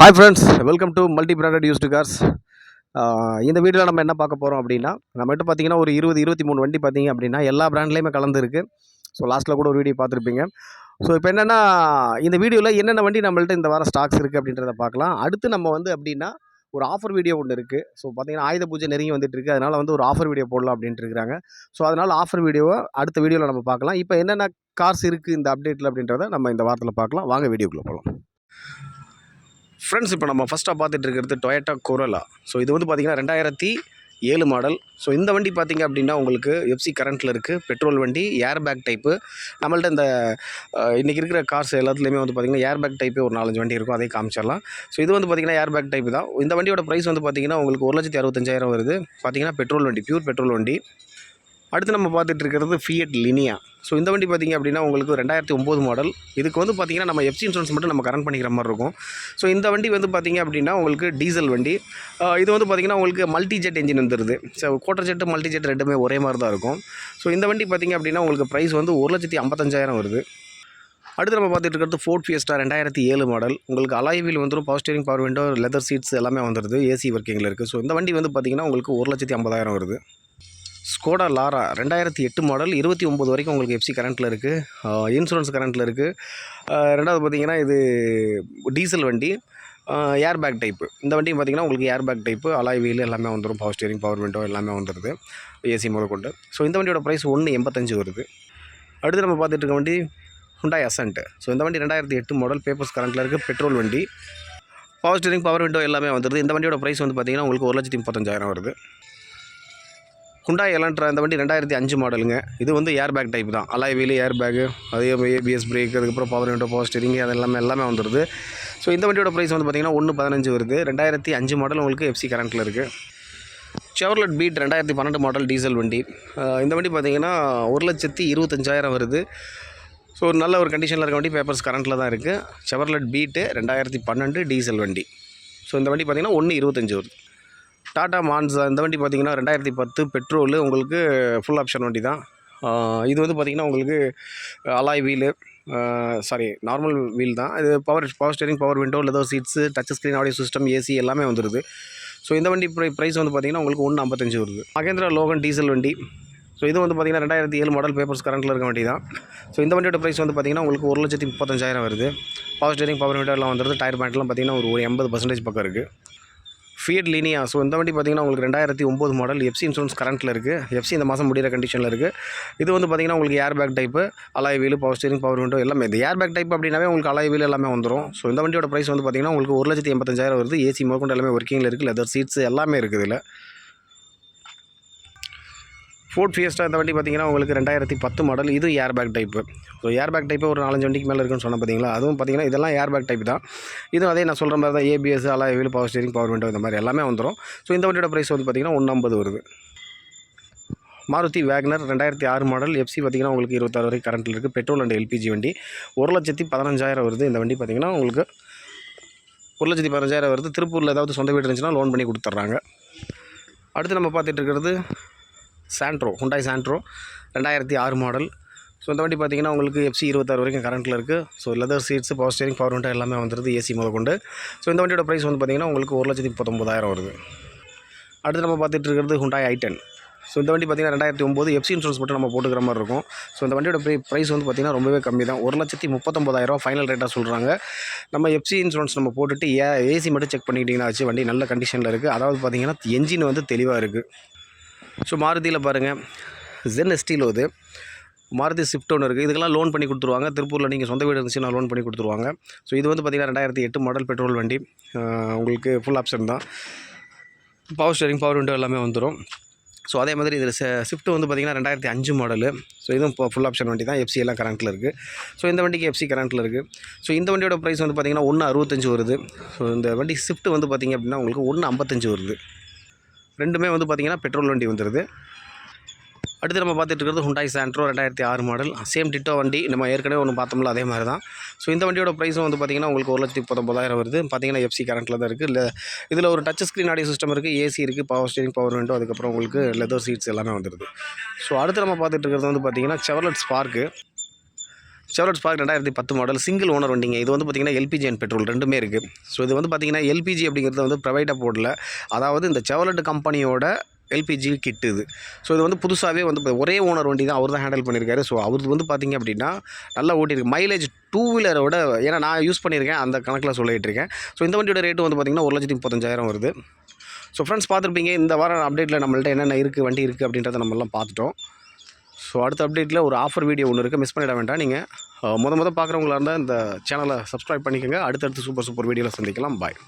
Hi friends welcome to multi branded used cars இந்த வீடியோவில் நம்ம என்ன பார்க்க போகிறோம் அப்படின்னா நம்மகிட்ட பார்த்தீங்கன்னா ஒரு இருபது இருபத்தி மூணு வண்டி பார்த்தீங்க அப்படின்னா எல்லா பிராண்ட்லேயுமே கலந்துருக்கு. ஸோ லாஸ்ட்டில் கூட ஒரு வீடியோ பார்த்துருப்பீங்க. ஸோ இப்போ என்னென்னா இந்த வீடியோவில் என்னென்ன வண்டி நம்மள்ட்ட இந்த வாரம் ஸ்டாக்ஸ் இருக்குது அப்படின்றத பார்க்கலாம். அடுத்து நம்ம வந்து அப்படின்னா ஒரு ஆஃபர் வீடியோ ஒன்று இருக்குது ஸோ பார்த்தீங்கன்னா ஆயுத பூஜை நெருங்கி வந்துட்டு இருக்கு. அதனால் வந்து ஒரு ஆஃபர் வீடியோ போடலாம் அப்படின்ட்டு இருக்கிறாங்க ஸோ அதனால் ஆஃபர் வீடியோவை அடுத்த வீடியோவில் நம்ம பார்க்கலாம். இப்போ என்னென்ன கார்ஸ் இருக்குது இந்த அப்டேட்டில் அப்படின்றத நம்ம இந்த வாரத்தில் பார்க்கலாம். வாங்க வீடியோக்குள்ளே போகலாம் ஃப்ரெண்ட்ஸ் இப்போ நம்ம ஃபஸ்ட்டாக பார்த்துட்டு இருக்கிறது டொயேட்டா கொரோலா ஸோ இது வந்து பார்த்திங்கன்னா ரெண்டாயிரத்தி ஏழு மாடல் ஸோ இந்த வண்டி பார்த்திங்க அப்படின்னா உங்களுக்கு எஃப்சி கரண்ட்டில் இருக்குது பெட்ரோல் வண்டி ஏர் பேக் டைப்பு நம்மள்ட்ட இந்த இன்றைக்கி இருக்கிற கார்ஸ் எல்லாத்துலேயுமே வந்து பார்த்திங்கன்னா ஏர் பேக் டைப்பே ஒரு நாலஞ்சு வண்டி இருக்கும். அதே காமிச்சிடலாம். ஸோ இது வந்து பார்த்திங்கன்னா ஏர் பேக் டைப் தான். இந்த வண்டியோட ப்ரைஸ் வந்து பார்த்திங்கன்னா உங்களுக்கு ஒரு லட்சத்தி அறுபத்தஞ்சாயிரம் வருது. பார்த்திங்கன்னா பெட்ரோல் வண்டி பியூர் பெட்ரோல் வண்டி. அடுத்து நம்ம பார்த்துட்டு இருக்கிறது ஃபியட் லினியா ஸோ இந்த வண்டி பார்த்திங்க அப்படின்னா உங்களுக்கு ரெண்டாயிரத்தி ஒம்பது மாடல் இதுக்கு வந்து பார்த்திங்கன்னா நம்ம எஃப்சி இன்சூரன்ஸ் மட்டும் நம்ம கரண்ட் பண்ணிக்கிற மாதிரி இருக்கும். ஸோ இந்த வண்டி வந்து பார்த்திங்க அப்படின்னா உங்களுக்கு டீசல் வண்டி. இது வந்து பார்த்திங்கன்னா உங்களுக்கு மல்டி ஜெட் என்ஜின் வந்துருது. ஸோ கோட்டர் ஜெட்டு மல்டி ஜெட் ரெண்டுமே ஒரே மாதிரி தான் இருக்கும். ஸோ இந்த வண்டி பார்த்திங்க அப்படின்னா உங்களுக்கு ப்ரைஸ் வந்து ஒரு லட்சத்தி ஐம்பத்தஞ்சாயிரம் வருது. அடுத்து நம்ம பார்த்துட்டு இருக்கிறது ஃபோர்ட் ஃபியஸ்டா ரெண்டாயிரத்தி ஏழு மாடல் உங்களுக்கு அலாய்வில் வந்துடும் power steering power window leather seats எல்லாமே வந்துடுது ஏசி ஒர்க்கிங்கில் இருக்குது ஸோ இந்த வண்டி வந்து பார்த்திங்கன்னா உங்களுக்கு ஒரு லட்சத்தி ஐம்பதாயிரம் வருது. ஸ்கோடா லாரா ரெண்டாயிரத்தி எட்டு மாடல் இருபத்தி ஒம்பது வரைக்கும் உங்களுக்கு எஃப்சி கரண்ட்டில் இருக்குது இன்சூரன்ஸ் கரண்ட்டில் இருக்குது ரெண்டாவது பார்த்தீங்கன்னா இது டீசல் வண்டி. ஏர் பேக் டைப்பு இந்த வண்டியும் பார்த்தீங்கன்னா உங்களுக்கு air bag type alloy wheel எல்லாமே வந்துடும் பவர் ஸ்டியரிங் பவர் விண்டோ எல்லாமே வந்துடுது ஏசி முதற்கொண்டு ஸோ இந்த வண்டியோட ப்ரைஸ் ஒன்று எண்பத்தஞ்சு வருது. அடுத்து நம்ம பார்த்துட்டு இருக்க வண்டி ஹுண்டாய் அசன்ட் ஸோ இந்த வண்டி ரெண்டாயிரத்தி எட்டு மாடல் பேப்பர்ஸ் கரண்ட்டில் இருக்குது பெட்ரோல் வண்டி. பவர் ஸ்டியரிங் பவர் விண்டோ எல்லாமே வந்துடுது இந்த வண்டியோட ப்ரைஸ் வந்து பார்த்தீங்கன்னா உங்களுக்கு ஒரு லட்சத்தி முப்பத்தஞ்சாயிரம் வருது. ஹுண்டாய் எலன்ட்ரா இந்த வண்டி ரெண்டாயிரத்தி அஞ்சு மாடலுங்க இது வந்து ஏர் பேக் டைப் தான் அலாய் வீலு ஏர் பேக்கு அதே ஏபிஎஸ் பிரேக் அதுக்கப்புறம் பவர் விண்டோ பவர் ஸ்டீரிங் அது எல்லாமே எல்லாமே வந்துடுது ஸோ இந்த வண்டியோட ப்ரைஸ் வந்து பார்த்திங்கன்னா ஒன்று பதினஞ்சு வருது. ரெண்டாயிரத்தி அஞ்சு மாடல் உங்களுக்கு எஃப்சி கரண்ட்டில் இருக்குது செவர்லெட் பீட் ரெண்டாயிரத்தி பன்னெண்டு மாடல் டீசல் வண்டி. இந்த வண்டி பார்த்திங்கன்னா ஒரு லட்சத்தி இருபத்தஞ்சாயிரம் வருது. ஸோ ஒரு நல்ல ஒரு கண்டிஷனில் இருக்க வண்டி பேப்பர்ஸ் கரண்ட்டில் தான் இருக்குது செவர்லெட் பீட்டு ரெண்டாயிரத்தி பன்னெண்டு டீசல் வண்டி. ஸோ இந்த வண்டி பார்த்திங்கன்னா ஒன்று இருபத்தஞ்சு வருது. டாடா மான்ஸா இந்த வண்டி பார்த்திங்கன்னா ரெண்டாயிரத்தி பத்து பெட்ரோலு. உங்களுக்கு ஃபுல் ஆப்ஷன் வண்டி தான். இது வந்து பார்த்திங்கன்னா உங்களுக்கு alloy wheel sorry normal wheel தான். இது power power steering power window leather seats touch screen audio system AC எல்லாமே வந்துடுது ஸோ இந்த வண்டி ப்ரை ப்ரைஸ் வந்து பார்த்திங்கன்னா உங்களுக்கு ஒன்று ஐம்பத்தஞ்சு வருது. மகேந்திரா லோகன் டீசல் வண்டி. ஸோ இது வந்து பார்த்திங்கன்னா ரெண்டாயிரத்தி ஏழு மாடல் பேப்பர்ஸ் கரண்ட்டில் இருக்க வண்டி தான். ஸோ இந்த வண்டியோட ப்ரைஸ் வந்து பார்த்திங்கன்னா உங்களுக்கு ஒரு லட்சத்தி முப்பத்தஞ்சாயிரம் வருது. பவர் ஸ்டேரிங் பவர் விண்டோ எல்லாம் வந்துடுது டயர் பேண்ட்லாம் பார்த்திங்கன்னா ஒரு ஒரு எண்பது பர்சன்டேஜ் பக்கம் இருக்குது ஃபியட் லினியா ஸோ இந்த வண்டி பார்த்திங்கன்னா உங்களுக்கு ரெண்டாயிரத்தி ஒம்பது மாடல் எஃப்சி இன்சூரன்ஸ் கரண்ட்டில் இருக்குது எஃப்சி இந்த மாதம் முடிகிற கண்டிஷனில் இருக்குது இது வந்து பார்த்திங்கன்னா உங்களுக்கு air bag type alloy wheel power steering power window எல்லாமே. இந்த ஏர் பேக் டைப் அப்படின்னாவே உங்களுக்கு அலாய் வீல் எல்லாமே வந்துடும் ஸோ இந்த வண்டியோட ப்ரைஸ் வந்து பார்த்திங்கன்னா உங்களுக்கு ஒரு லட்சத்தி எண்பத்தஞ்சாயிரம் வருது. ஏசி முதற்கொண்டு எல்லாமே ஒர்க்கிங்கில் இருக்குது லெதர் சீட்ஸ் எல்லாமே இருக்குது இதில். ஃபோர்ட் ஃபியஸ்டா இந்த வண்டி பார்த்தீங்கன்னா உங்களுக்கு ரெண்டாயிரத்தி பத்து மாடல் இது air bag type so air bag type ஒரு நாலஞ்சு வண்டிக்கு மேலே இருக்குன்னு சொன்ன பார்த்தீங்களா? அதுவும் பார்த்தீங்கன்னா இதெல்லாம் ஏர் பேக் டைப் தான். இதுவும் அதே நான் சொல்கிற மாதிரி தான் ABS alloy wheel power steering power window இந்த மாதிரி எல்லாமே வந்துடும் ஸோ இந்த வண்டியோட ப்ரைஸ் வந்து பார்த்தீங்கன்னா ஒன்று ஐம்பது வருது. மாருதி வேக்னர் ரெண்டாயிரத்தி ஆறு மாடல் எஃப்சி பார்த்தீங்கன்னா உங்களுக்கு இருபத்தாறு வரைக்கும் கரண்ட்டில் இருக்குது பெட்ரோல் அண்ட் எல்பிஜி வண்டி. ஒரு லட்சத்தி பதினஞ்சாயிரம் வருது. இந்த வண்டி பார்த்தீங்கன்னா உங்களுக்கு ஒரு லட்சத்தி பதினஞ்சாயிரம் வருது. திருப்பூரில் ஏதாவது சொந்த வீடு இருந்துச்சுன்னா லோன் பண்ணி கொடுத்துட்றாங்க. அடுத்து நம்ம பார்த்துட்டு இருக்கிறது சாண்ட்ரோ ஹுண்டாய் சாண்ட்ரோ ரெண்டாயிரத்தி ஆறு மாடல் ஸோ இந்த வண்டி பார்த்தீங்கன்னா உங்களுக்கு எஃப்சி இருபத்தாறு வரைக்கும் கரண்ட்டில் இருக்குது so leather seats power steering power window எல்லாமே வந்துருது ஏசி முதற்கொண்டு ஸோ இந்த வண்டியோட ப்ரைஸ் வந்து பார்த்தீங்கன்னா உங்களுக்கு ஒரு லட்சத்தி முப்பத்தொம்பதாயிரம் வருது. அடுத்து நம்ம பார்த்துட்டு இருக்கிறது ஹுண்டாய் ஐட்டன் ஸோ இந்த வண்டி பார்த்தீங்கன்னா ரெண்டாயிரத்தி ஒம்பது எஃப்சி இன்சூரன்ஸ் மட்டும் நம்ம போட்டுக்கிற மாதிரி இருக்கும். ஸோ இந்த வண்டியோட ப்ரை ப்ரைஸ் வந்து பார்த்தீங்கன்னா ரொம்பவே கம்மி தான். ஒரு லட்சத்தி முப்பத்தொம்பதாயிரம் ஃபைனல் ரேட்டாக சொல்கிறாங்க நம்ம எஃப்சி இன்சூரன்ஸ் நம்ம போட்டுட்டு ஏ ஏசி மட்டும் செக் பண்ணிக்கிட்டிங்கன்னா வச்சு வண்டி நல்ல கண்டிஷனில் இருக்குது அதாவது பார்த்திங்கன்னா என்ஜின் வந்து தெளிவாக இருக்குது ஸோ மாருதியில் பாருங்கள் ஜென் எஸ்டிலோ இது. மாருதி ஸ்விஃப்ட் ஒன்று இருக்குது இதுக்கெல்லாம் லோன் பண்ணி கொடுத்துருவாங்க. திருப்பூரில் நீங்கள் சொந்த வீடு இருந்துச்சுன்னா லோன் பண்ணி கொடுத்துருவாங்க. ஸோ இது வந்து பார்த்திங்கன்னா ரெண்டாயிரத்தி எட்டு மாடல் பெட்ரோல் வண்டி. உங்களுக்கு ஃபுல் ஆப்ஷன் தான். பவர் ஸ்டேரிங் பவர் விண்டோ எல்லாமே வந்துடும் ஸோ அதே மாதிரி இதில் ஸ்விஃப்ட் வந்து பார்த்திங்கன்னா ரெண்டாயிரத்தி அஞ்சு மாடலு ஸோ இதுவும் இப்போ ஃபுல் ஆப்ஷன் வண்டி தான். எஃப்சி எல்லாம் கரண்ட்டில் இருக்குது ஸோ இந்த வண்டிக்கு எஃப்சி கரண்ட்டில் இருக்குது ஸோ இந்த வண்டியோட ப்ரைஸ் வந்து பார்த்திங்கன்னா ஒன்று அறுபத்தஞ்சு வருது. ஸோ இந்த வண்டி ஸ்விஃப்ட் வந்து பார்த்திங்க அப்படின்னா உங்களுக்கு ஒன்று ஐம்பத்தஞ்சு வருது. ரெண்டுமே வந்து பார்த்திங்கன்னா பெட்ரோல் வண்டி வந்துடுது அடுத்து நம்ம பார்த்துட்டு இருக்கிறது ஹுண்டாய் சாண்ட்ரோ ரெண்டாயிரத்தி ஆறு மாடல் சேம் டிட்டோ வண்டி. நம்ம ஏற்கனவே ஒன்று பார்த்தோம்ல அதே மாதிரி தான் ஸோ இந்த வண்டியோட ப்ரைஸும் வந்து பார்த்திங்கன்னா உங்களுக்கு ஒரு லட்சத்தி பத்தொம்பதாயிரம் வருது. பார்த்திங்கன்னா எஃப்சி கரண்ட்டில் தான் இருக்குது இல்லை இதில் ஒரு டச் ஸ்க்ரீன் ஆடியோ சிஸ்டம் இருக்குது ஏசி இருக்குது பவர் ஸ்டீரிங் பவர் விண்டோ அதுக்கப்புறம் உங்களுக்கு லெதர் சீட்ஸ் எல்லாமே வந்துடுது ஸோ அடுத்து நம்ம பார்த்துட்டு இருக்கிறது வந்து பார்த்திங்கன்னா செவலட் ஸ்பார்க்கு ஷெவலட் ஸ்பார்க் ரெண்டாயிரத்தி பத்து மாடல் சிங்கிள் ஓனர் வண்டிங்க. இது வந்து பார்த்திங்கன்னா எல்பிஜி அண்ட் பெட்ரோல் ரெண்டுமே இருக்குது ஸோ இது வந்து பார்த்திங்கன்னா எல்பிஜி அப்படிங்கிறது வந்து ப்ரைவேட்டாக போடல. அதாவது இந்த செவலட் கம்பெனியோட எல்பிஜி கிட் இது. ஸோ இது வந்து புதுசாகவே வந்து ஒரே ஓனர் வண்டி தான் அவர் தான் ஹேண்டில் பண்ணியிருக்காரு ஸோ அவருக்கு வந்து பார்த்திங்க அப்படின்னா நல்லா ஓட்டியிருக்கு மைலேஜ் டூ வீலரோட ஏன்னா நான் யூஸ் பண்ணியிருக்கேன் அந்த கணக்கில் சொல்லிகிட்டு இருக்கேன். ஸோ இந்த வண்டியோட ரேட்டு வந்து பார்த்திங்கன்னா ஒரு லட்சத்தி முப்பத்தஞ்சாயிரம் வருது. ஸோ ஃப்ரெண்ட்ஸ் பார்த்துருப்பீங்க இந்த வாரம் அப்டேட்டில் நம்மள்ட்ட என்னென்ன இருக்குது வண்டி இருக்குது அப்படின்றத நம்மலாம் பார்த்துட்டோம். ஸோ அடுத்த அப்டேட்டில் ஒரு ஆஃபர் வீடியோ ஒன்று இருக்குது மிஸ் பண்ணிட வேண்டாம் நீங்கள் முத முத பார்க்குறவங்களா இருந்தால் இந்த சேனலை சப்ஸ்கிரைப் பண்ணிக்கோங்க. அடுத்தடுத்து சூப்பர் சூப்பர் வீடியோவில் சந்திக்கலாம். பாய்